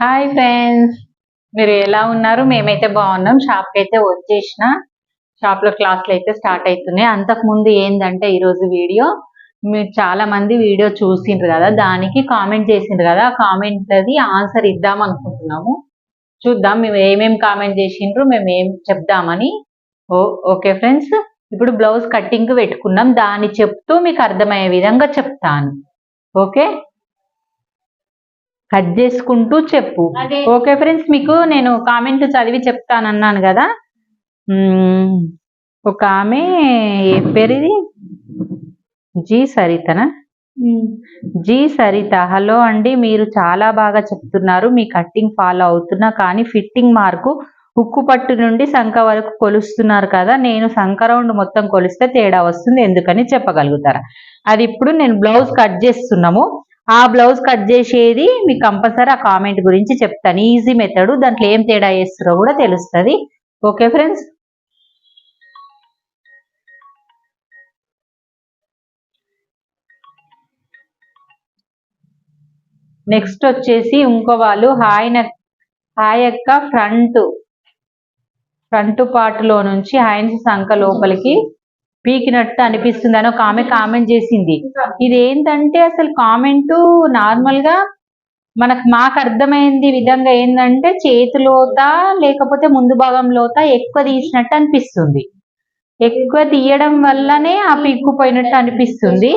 Hi friends మీరు ఎలా ఉన్నారు? మేమైతే బాగున్నాం. షాప్కి అయితే వచ్చేసిన షాప్లో క్లాసులు అయితే స్టార్ట్ అవుతున్నాయి అంతకు ముందు ఏంటంటే ఈరోజు వీడియో. మీరు చాలా మంది వీడియో చూసిండ్రు కదా? దానికి కామెంట్ చేసిండ్రు కదా? కామెంట్ అది ఆన్సర్ ఇద్దాం అనుకుంటున్నాము. చూద్దాం. మేము ఏమేమి కామెంట్ చేసిండ్రు? మేము ఏం చెప్దామని. ఓ ఓకే ఫ్రెండ్స్ ఇప్పుడు బ్లౌజ్ కట్టింగ్ పెట్టుకున్నాం. దాన్ని చెప్తూ మీకు అర్థమయ్యే విధంగా చెప్తాను. ఓకే కట్ చేసుకుంటూ చెప్పు. ఓకే ఫ్రెండ్స్ మీకు నేను కామెంట్ చదివి చెప్తానన్నాను కదా? ఒక ఆమె ఏం పేరు ఇది? జీ సరితనా? జీ సరిత. హలో అండి మీరు చాలా బాగా చెప్తున్నారు. మీ కట్టింగ్ ఫాలో అవుతున్నా కానీ ఫిట్టింగ్ మార్కు ఉక్కు పట్టు నుండి సంఖ వరకు కొలుస్తున్నారు కదా? నేను సంఖ రౌండ్ మొత్తం కొలిస్తే తేడా వస్తుంది ఎందుకని చెప్పగలుగుతారా? అది ఇప్పుడు నేను బ్లౌజ్ కట్ చేస్తున్నాము. ఆ బ్లౌజ్ కట్ చేసేది మీకు కంపల్సరీ ఆ కామెంట్ గురించి చెప్తాను. Easy method. దాంట్లో ఏం తేడా చేస్తారో కూడా తెలుస్తుంది. Okay friends? నెక్స్ట్ వచ్చేసి ఇంకో వాళ్ళు ఆయన న- హాయ్ ఫ్రంట్ ఫ్రంట్ పార్ట్లో నుంచి ఆయన సంఖ లోపలికి పీకినట్టు అనిపిస్తుంది అని ఒక ఆమె కామెంట్ చేసింది. ఇది ఏంటంటే అసలు కామెంట్ నార్మల్గా మనకు మాకు అర్థమైంది విధంగా ఏంటంటే చేతిలోత లేకపోతే ముందు భాగంలోత ఎక్కువ తీసినట్టు అనిపిస్తుంది. ఎక్కువ తీయడం వల్లనే ఆ పీక్కుపోయినట్టు అనిపిస్తుంది.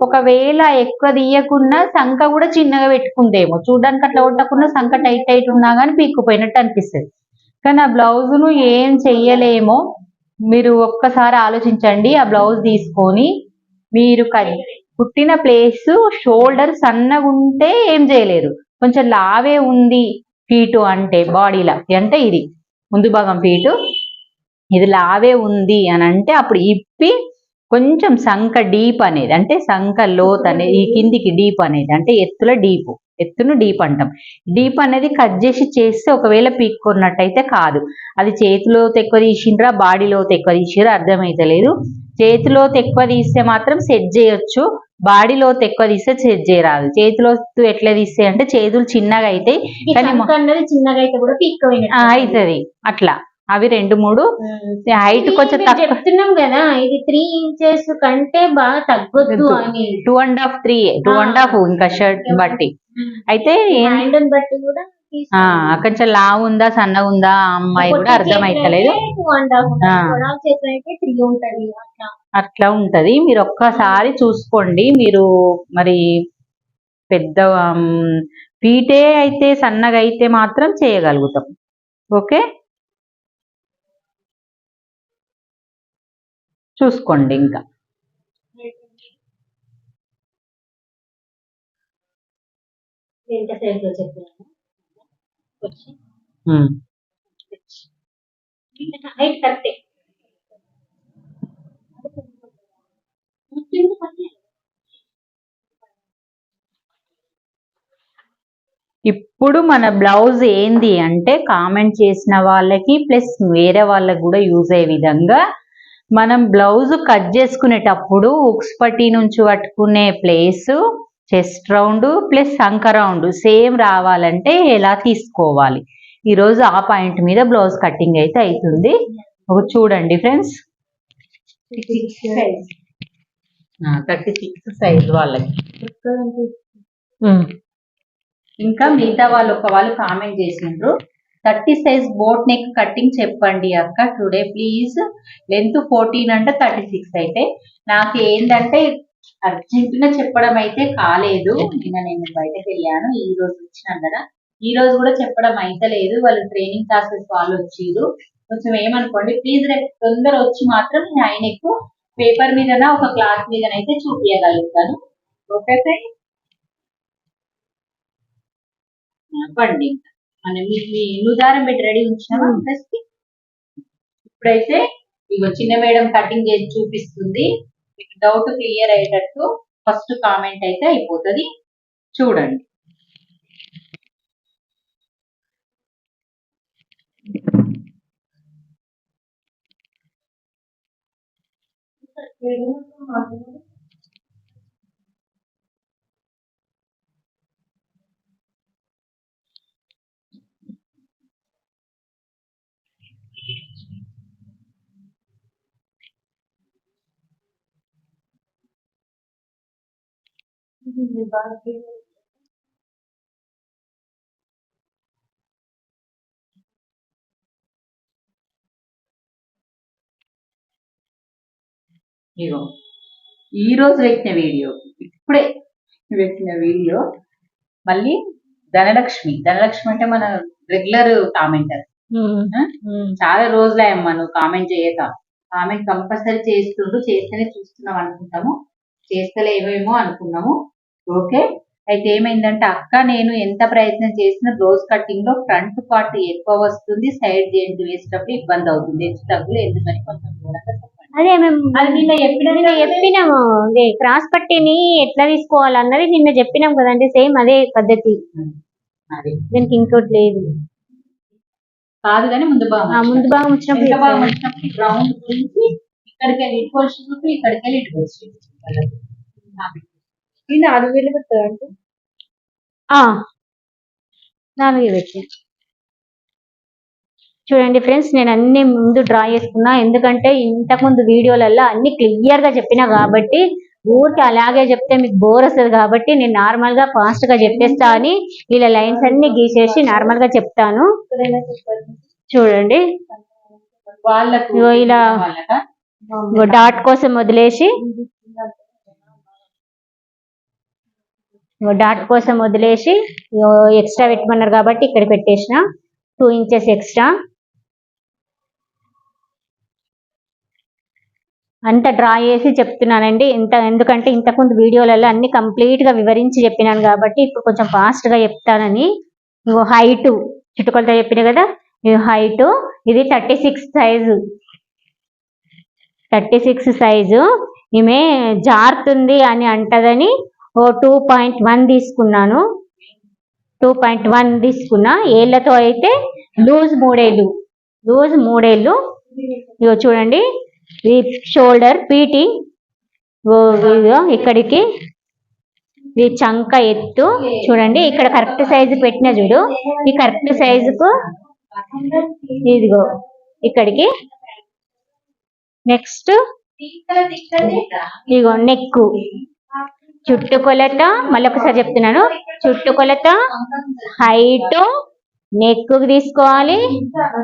ఒకవేళ ఎక్కువ తీయకుండా సంఖ కూడా చిన్నగా పెట్టుకుందేమో. చూడడానికి అట్లా కొట్టకుండా సంఖ టైట్ టైట్ ఉన్నా కానీ పీక్కుపోయినట్టు అనిపిస్తుంది. కానీ ఆ బ్లౌజును ఏం చెయ్యలేమో. మీరు ఒక్కసారి ఆలోచించండి ఆ బ్లౌజ్ తీసుకొని మీరు కుట్టిన ప్లేస్ షోల్డర్ సన్నగా ఉంటే ఏం చేయలేరు. కొంచెం లావే ఉంది ఫీటు అంటే బాడీలా అంటే ఇది ముందు భాగం ఫీటు ఇది లావే ఉంది అని అంటే అప్పుడు ఇప్పి కొంచెం సంఖ డీప్ అనేది అంటే సంఖ లోత్ అనేది ఈ కిందికి డీప్ అనేది అంటే ఎత్తుల డీప్. ఎత్తును డీప్ అంటాం. డీప్ అనేది కట్ చేసి చేస్తే ఒకవేళ పీక్కున్నట్టయితే కాదు. అది చేతిలో ఎక్కువ తీసిండ్రా బాడీలో ఎక్కువ తీసిరా అర్థమైతలేదు. చేతిలో ఎక్కువ తీస్తే మాత్రం సెట్ చేయొచ్చు. బాడీలో ఎక్కువ తీస్తే సెట్ చేయరాదు. చేతిలో ఎట్లా తీస్తే అంటే చేతులు చిన్నగా అయితే కానీ చిన్నగా అయితే కూడా పీక్ అవుతుంది అట్లా. అవి రెండు మూడు. హైట్ కొంచెం చెప్తున్నాం కదా ఇది త్రీ ఇంచెస్ కంటే బాగా తగ్గొద్దు అని. Two and half three two and half ఇంకా షర్ట్ బట్టి. అయితే బట్టి కూడా కొంచెం లావు ఉందా సన్నగా ఉందా అమ్మాయి కూడా అర్థమైతలేదు టూ అండ్ హాఫ్ ఆ. చేతులు అయితే త్రీ ఉంటది అట్లా. అట్లా ఉంటది. మీరు ఒక్కసారి చూసుకోండి. మీరు మరి పెద్ద పీటే అయితే సన్నగా అయితే మాత్రం చేయగలుగుతాం. ఓకే? చూసుకోండి ఇంకా. కరెక్టే ఇప్పుడు మన బ్లౌజ్ ఏంది అంటే కామెంట్ చేసిన వాళ్ళకి ప్లస్ వేరే వాళ్ళకి కూడా యూజ్ అయ్యే విధంగా మనం బ్లౌజ్ కట్ చేసుకునేటప్పుడు ఉక్స్ పట్టి నుంచి పట్టుకునే ప్లేస్ చెస్ట్ రౌండ్ ప్లస్ సంక రౌండ్ సేమ్ రావాలంటే ఎలా తీసుకోవాలి? ఈరోజు ఆ పాయింట్ మీద బ్లౌజ్ కటింగ్ అయితే అవుతుంది ఒక చూడండి ఫ్రెండ్స్ థర్టీ సిక్స్ సైజ్ వాళ్ళకి. ఇంకా మిగతా వాళ్ళు ఒక వాళ్ళు కామెంట్ చేసిండ్రు thirty size boat neck cutting చెప్పండి అక్క టుడే ప్లీజ్. లెంత్ ఫోర్టీన్ అంటే థర్టీ సిక్స్ అయితే. నాకు ఏంటంటే అర్జెంటుగా చెప్పడం అయితే కాలేదు. నిన్న నేను బయటకు వెళ్ళాను ఈ రోజు వచ్చినాను కదా ఈ రోజు కూడా చెప్పడం అయితే లేదు. వాళ్ళు ట్రైనింగ్ క్లాసెస్ వాళ్ళు వచ్చిరు కొంచెం ఏమనుకోండి ప్లీజ్ రేపు తొందర వచ్చి మాత్రం నేను ఆయనకు పేపర్ మీదనా ఒక క్లాత్ మీదనైతే చూపించగలుగుతాను ఓకే ఫ్రెండ్ పండి మీకు నుదారం పెట్టి రెడీ కి ఇప్పుడైతే ఇగో చిన్న మేడం కటింగ్ చేసి చూపిస్తుంది. మీకు డౌట్ క్లియర్ అయ్యేటట్టు ఫస్ట్ కామెంట్ అయితే అయిపోతుంది. చూడండి. ఇగో ఈ రోజు పెట్టిన వీడియో ఇప్పుడే పెట్టిన వీడియో మళ్ళీ ధనలక్ష్మి. ధనలక్ష్మి అంటే మన రెగ్యులర్ కామెంటర్ చాలా రోజులయ్యమ్మా నువ్వు కామెంట్ చేయక. కామెంట్ కంపల్సరీ చేస్తుండు చేస్తేనే చూస్తున్నాం అనుకుంటాము. చేస్తలేమేమో అనుకున్నాము. ఓకే? అయితే ఏమైందంటే అక్క నేను ఎంత ప్రయత్నం చేసినా బ్లౌజ్ కటింగ్లో ఫ్రంట్ పార్ట్ ఎక్కువ వస్తుంది సైడ్ జెంట్ వేసేటప్పుడు ఇబ్బంది అవుతుంది. హెచ్చు తగ్గులు ఎందుకని కొంచెం. అదే మేము నిన్న చెప్పినాము. క్రాస్ పట్టిని ఎట్లా తీసుకోవాలన్నది నిన్న చెప్పినాం కదండి సేమ్ అదే పద్ధతి. దీనికి ఇంకోటి లేదు. కాదు కానీ ముందు ఆ ముందు భాగం వచ్చినప్పుడు గ్రౌండ్ గురించి ఇక్కడికి వెళ్ళి ఇటు ఇక్కడికి వెళ్ళి ఇటు ఇది నాలుగు వేలు పెట్టారంటే నాలుగు పెట్టి. చూడండి ఫ్రెండ్స్ నేను అన్ని ముందు డ్రా చేసుకున్నా. ఎందుకంటే ఇంతకు ముందు వీడియోలలో అన్ని క్లియర్గా చెప్పినా కాబట్టి ఊరికి అలాగే చెప్తే మీకు బోర్ వస్తుంది కాబట్టి నేను నార్మల్గా ఫాస్ట్గా చెప్పేస్తా అని ఇలా లైన్స్ అన్ని గీసేసి నార్మల్గా చెప్తాను. చూడండి. వాళ్ళకు ఇగో ఇలా డాట్ కోసం వదిలేసి డాట్ కోసం వదిలేసి ఎక్స్ట్రా పెట్టమన్నారు కాబట్టి ఇక్కడ పెట్టేసిన. టూ ఇంచెస్ ఎక్స్ట్రా అంత డ్రా చేసి చెప్తున్నానండి. ఇంత ఎందుకంటే ఇంతకుముందు వీడియోలలో అన్ని కంప్లీట్గా వివరించి చెప్పినాను కాబట్టి ఇప్పుడు కొంచెం ఫాస్ట్గా చెప్తానని. హైటు హైట్ చుట్టుకొలత చెప్పిన కదా హైటు ఇది thirty six size thirty six size ఈమె జారుతుంది అని అంటదని టూ పాయింట్ వన్ తీసుకున్నాను. టూ పాయింట్ వన్ తీసుకున్నా. ఏళ్ళతో అయితే లూజ్ మూడేళ్ళు. లూజ్ మూడేళ్ళు. ఇగో చూడండి. ఈ షోల్డర్ పీటి. ఇదిగో ఇక్కడికి. ఈ చంక ఎత్తు. చూడండి. ఇక్కడ కరెక్ట్ సైజు పెట్టిన చూడు. ఈ కరెక్ట్ సైజుకు ఇదిగో ఇక్కడికి. నెక్స్ట్. ఇగో నెక్కు. చుట్టుకొలత మళ్ళొకసారి చెప్తున్నాను. చుట్టుకొలత హైట్ నెక్ తీసుకోవాలి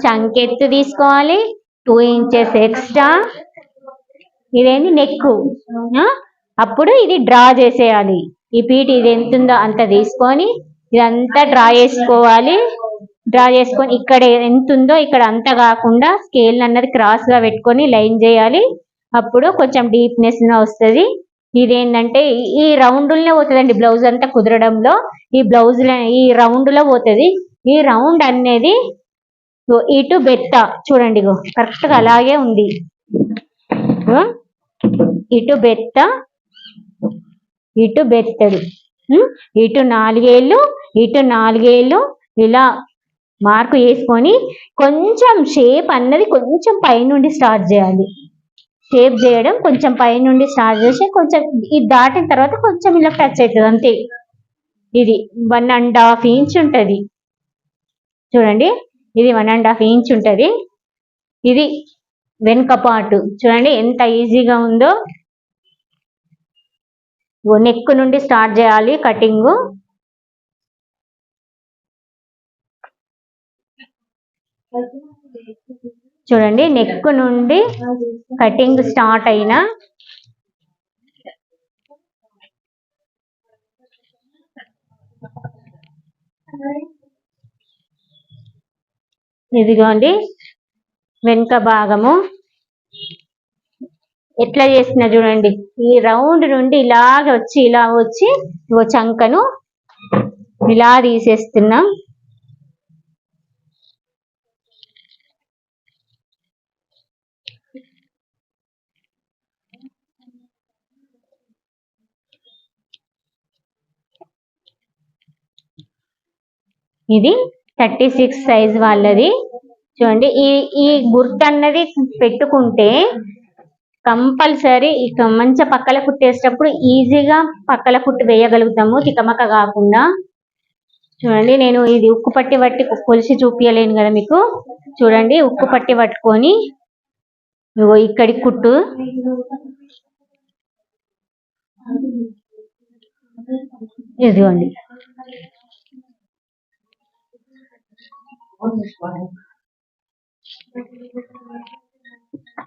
చంకెత్తు తీసుకోవాలి టూ ఇంచెస్ ఎక్స్ట్రా. ఇదేంటి నెక్ అప్పుడు ఇది డ్రా చేసేయాలి. ఈ పీట్ ఇది ఎంత ఉందో అంత తీసుకొని ఇదంతా డ్రా చేసుకోవాలి. డ్రా చేసుకొని ఇక్కడ ఎంత ఉందో ఇక్కడ అంతా కాకుండా స్కేల్ అన్నది క్రాస్గా పెట్టుకొని లైన్ చేయాలి. అప్పుడు కొంచెం డీప్నెస్ వస్తుంది. ఇదేంటంటే ఈ- ఈ రౌండ్లనే పోతుందండి బ్లౌజ్ అంతా కుదరడంలో. ఈ బ్లౌజ్ ఈ రౌండ్లో పోతుంది. ఈ రౌండ్ అనేది ఇటు బెత్త చూడండి ఇగో కరెక్ట్గా అలాగే ఉంది. ఇటు బెత్త ఇటు బెత్తడు. ఇటు నాలుగేళ్ళు ఇటు నాలుగేళ్ళు ఇలా మార్కు వేసుకొని కొంచెం షేప్ అన్నది కొంచెం పైనుండి స్టార్ట్ చేయాలి. షేప్ చేయడం కొంచెం పైనుండి స్టార్ట్ చేసి కొంచెం ఇది దాటిన తర్వాత కొంచెం ఇలా టచ్ అవుతుంది అంతే. ఇది వన్ అండ్ హాఫ్ ఇంచ్ ఉంటుంది. చూడండి ఇది వన్ అండ్ హాఫ్ ఇంచ్ ఉంటుంది. ఇది వెనుక పాటు చూడండి ఎంత ఈజీగా ఉందో. నెక్ నుండి స్టార్ట్ చేయాలి కటింగ్ చూడండి నెక్ నుండి కటింగ్ స్టార్ట్ అయిన ఇదిగోండి వెనుక భాగము. ఎట్లా చేసిన చూడండి ఈ రౌండ్ నుండి ఇలాగ వచ్చి ఇలా వచ్చి ఇగో చంకను ఇలా తీసేస్తున్నాం. ఇది థర్టీ సిక్స్ సైజ్ వాళ్ళది. చూడండి ఈ ఈ గుర్తు అన్నది పెట్టుకుంటే కంపల్సరీ ఇక మంచి పక్కల కుట్టేసేటప్పుడు ఈజీగా పక్కల కుట్టు వేయగలుగుతాము తికమక కాకుండా. చూడండి నేను ఇది ఉక్కు పట్టి పట్టి కొలిసి చూపించలేను కదా మీకు. చూడండి ఉక్కు పట్టి పట్టుకొని ఇక్కడి కుట్టు. ఇదిగోండి. wunderschön.